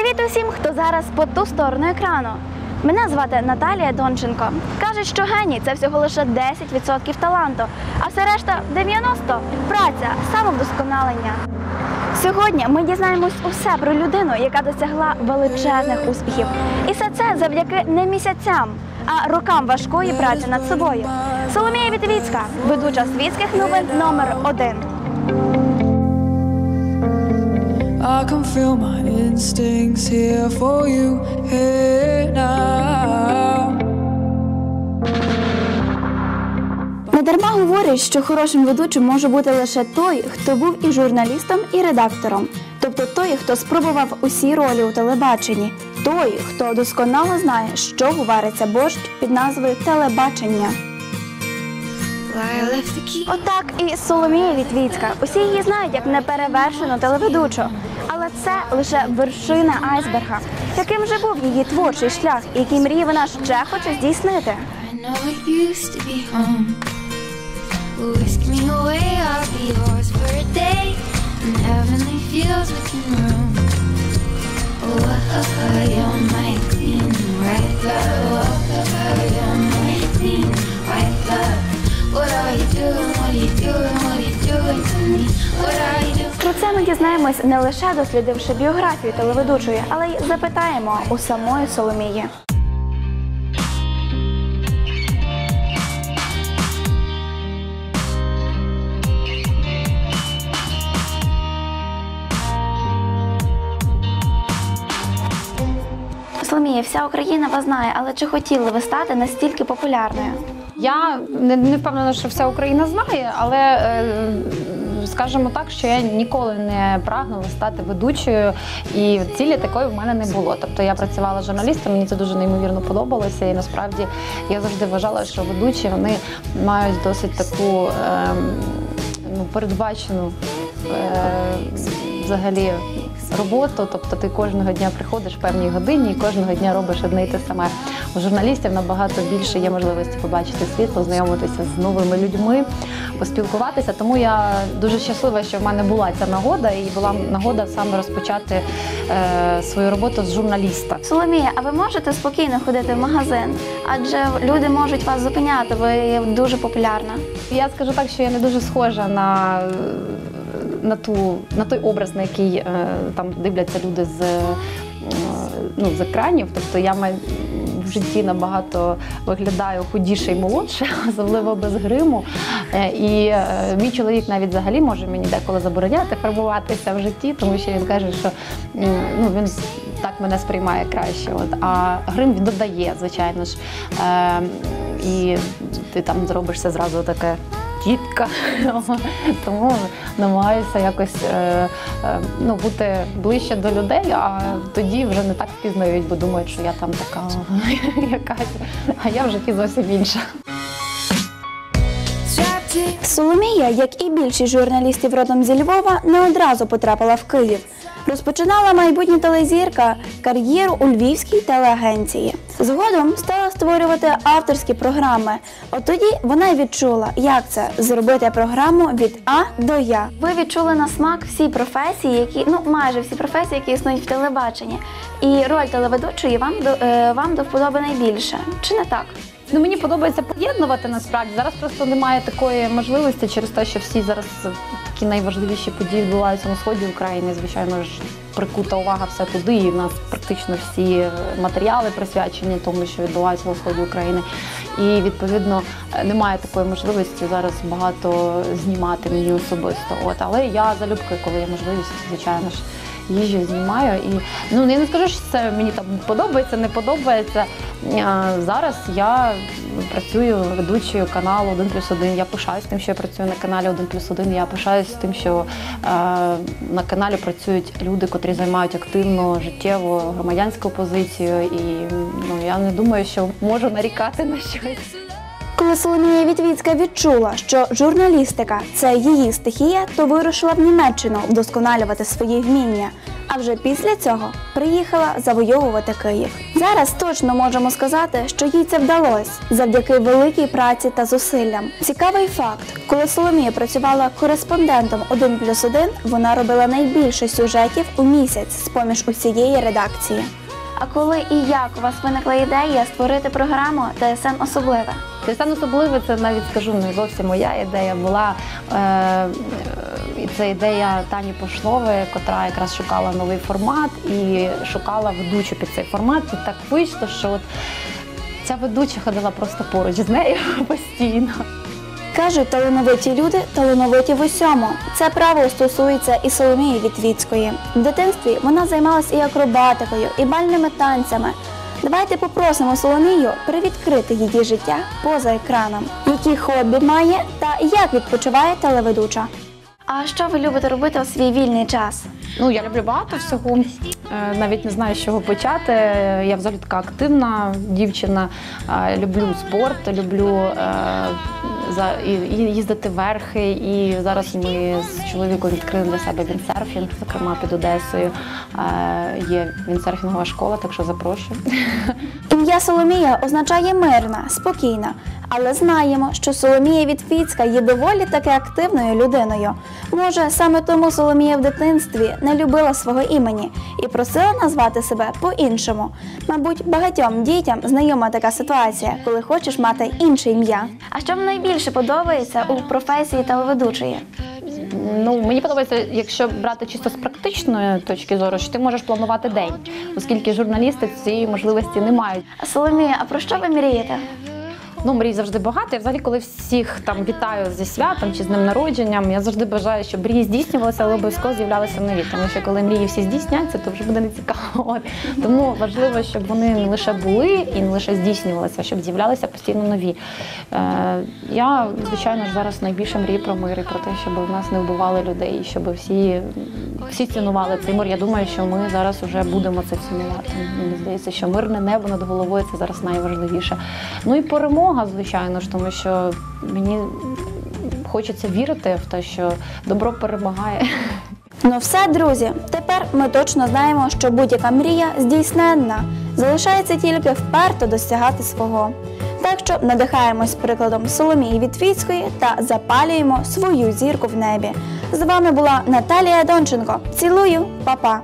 Привіт усім, хто зараз по ту сторону екрану. Мене звати Наталія Донченко. Кажуть, що геній це всього лише 10% таланту, а все решта 90% – праця, самовдосконалення. Сьогодні ми дізнаємось усе про людину, яка досягла величезних успіхів. І все це завдяки не місяцям, а рокам важкої праці над собою. Соломія Вітвіцька, ведуча світських новин номер один. I can feel my instincts here for you here now. Недарма говорять, що хорошим ведучим може бути лише той, хто був і журналістом, і редактором, тобто той, хто спробував усі ролі у телебаченні, той, хто досконало знає, що вариться борщ під назвою телебачення. Отак і Соломія Вітвіцька. Усі її знають як неперевершену телеведучу. Це лише вершина айсберга. Яким же був її творчий шлях, і які мрії вона ще хоче здійснити? Oh, uh, uh, uh. Oh, uh, uh. What are you doing? What are you doing? To me? What are you? Про це ми дізнаємось не лише дослідивши біографію телеведучої, але й запитаємо у самої Соломії. Соломія, вся Україна вас знає, але чи хотіли ви стати настільки популярною? Я не, не впевнена, що вся Україна знає, але е, скажімо так, що я ніколи не прагнула стати ведучою, і цілі такої в мене не було. Тобто я працювала журналістом, мені це дуже неймовірно подобалося. І насправді я завжди вважала, що ведучі вони мають досить таку е, ну, передбачену. Е, Взагалі роботу, тобто ти кожного дня приходиш в певній годині і кожного дня робиш одне й те саме. У журналістів набагато більше є можливості побачити світ, познайомитися з новими людьми, поспілкуватися. Тому я дуже щаслива, що в мене була ця нагода, і була нагода саме розпочати е, свою роботу з журналіста. Соломія, а ви можете спокійно ходити в магазин? Адже люди можуть вас зупиняти, ви дуже популярна. Я скажу так, що я не дуже схожа на, на, ту, на той образ, на який е, там дивляться люди з, е, ну, з екранів. Тобто я май- в житті набагато виглядаю худіше і молодше, особливо без гриму. Е, І е, мій чоловік навіть взагалі може мені деколи забороняти фарбуватися в житті, тому що він каже, що ну, він так мене сприймає краще. От. А грим він додає, звичайно ж. Е, і ти там зробишся зразу таке. Тітка, тому намагаюся якось е, е, ну, бути ближче до людей, а тоді вже не так впізнають, бо думають, що я там така якась, а я в житті зовсім інша. Соломія, як і більшість журналістів родом зі Львова, не одразу потрапила в Київ. Розпочинала майбутня телезірка кар'єру у львівській телеагенції. Згодом стала створювати авторські програми. От тоді вона й відчула, як це зробити програму від А до Я. Ви відчули на смак всі професії, які ну майже всі професії, які існують в телебаченні. І роль телеведучої вам до е, вам до вподоби найбільше. Чи не так? Ну мені подобається поєднувати насправді. Зараз просто немає такої можливості через те, що всі зараз такі найважливіші події відбуваються на сході України. Звичайно ж, прикута увага все туди. І в нас практично всі матеріали присвячені тому, що відбувається на сході України. І відповідно немає такої можливості зараз багато знімати мені особисто. От але я залюбки, коли є можливість, звичайно ж. Їжу знімаю і ну я не скажу, що це мені там подобається, не подобається. Зараз я працюю ведучою каналу 1 плюс 1. Я пишаюсь тим, що я працюю на каналі 1 плюс 1. Я пишаюсь тим, що на каналі працюють люди, котрі займають активну життєву громадянську позицію. І ну я не думаю, що можу нарікати на щось. Коли Соломія Вітвіцька відчула, що журналістика це її стихія, то вирушила в Німеччину вдосконалювати свої вміння. А вже після цього приїхала завойовувати Київ. Зараз точно можемо сказати, що їй це вдалося завдяки великій праці та зусиллям. Цікавий факт: коли Соломія працювала кореспондентом 1 плюс 1, вона робила найбільше сюжетів у місяць з поміж усієї редакції. А коли і як у вас виникла ідея створити програму ТСН особливе? ТСН особливе, це навіть скажу не зовсім моя ідея була. Е, це ідея Тані Пошлової, котра якраз шукала новий формат і шукала ведучу під цей формат. І так вийшло, що от ця ведуча ходила просто поруч з нею постійно. Кажуть, талановиті люди талановиті в усьому. Це правило стосується і Соломії Вітвіцької. В дитинстві вона займалась і акробатикою, і бальними танцями. Давайте попросимо Соломію привідкрити її життя поза екраном, які хобі має та як відпочиває телеведуча. А що ви любите робити у свій вільний час? Ну, я люблю багато всього. Е, Навіть не знаю, з чого почати. Я взагалі така активна дівчина. Е, Люблю спорт, люблю е, і, їздити верхи. І зараз ми з чоловіком відкрили для себе вінсерфінг, зокрема під Одесою. Е, Є вінсерфінгова школа, так що запрошую. Ім'я Соломія означає мирна, спокійна. Але знаємо, що Соломія Вітвіцька є доволі таки активною людиною. Може, саме тому Соломія в дитинстві не любила свого імені і просила назвати себе по-іншому. Мабуть, багатьом дітям знайома така ситуація, коли хочеш мати інше ім'я. А що вам найбільше подобається у професії телеведучої? Ну, мені подобається, якщо брати чисто з практичної точки зору, що ти можеш планувати день, оскільки журналісти цієї можливості не мають. Соломія, а про що ви мрієте? Ну, мрій завжди багато. Я взагалі, коли всіх там вітаю зі святом чи з днем народженням, я завжди бажаю, щоб мрії здійснювалися, але обов'язково з'являлися нові. Тому що коли мрії всі здійсняться, то вже буде нецікаво. От. Тому важливо, щоб вони не лише були і не лише здійснювалися, щоб з'являлися постійно нові. Е, я, звичайно ж, зараз найбільше мрію про мир і про те, щоб у нас не вбивали людей, і щоб всі, всі цінували цей мир. Я думаю, що ми зараз вже будемо це цінувати. Мені здається, що мирне небо над головою це зараз найважливіше. Ну і перемога, звичайно ж, тому що мені хочеться вірити в те, що добро перемагає. Ну все, друзі, тепер ми точно знаємо, що будь-яка мрія здійсненна. Залишається тільки вперто досягати свого. Так що надихаємось прикладом Соломії Вітвіцької та запалюємо свою зірку в небі. З вами була Наталія Донченко. Цілую, па-па!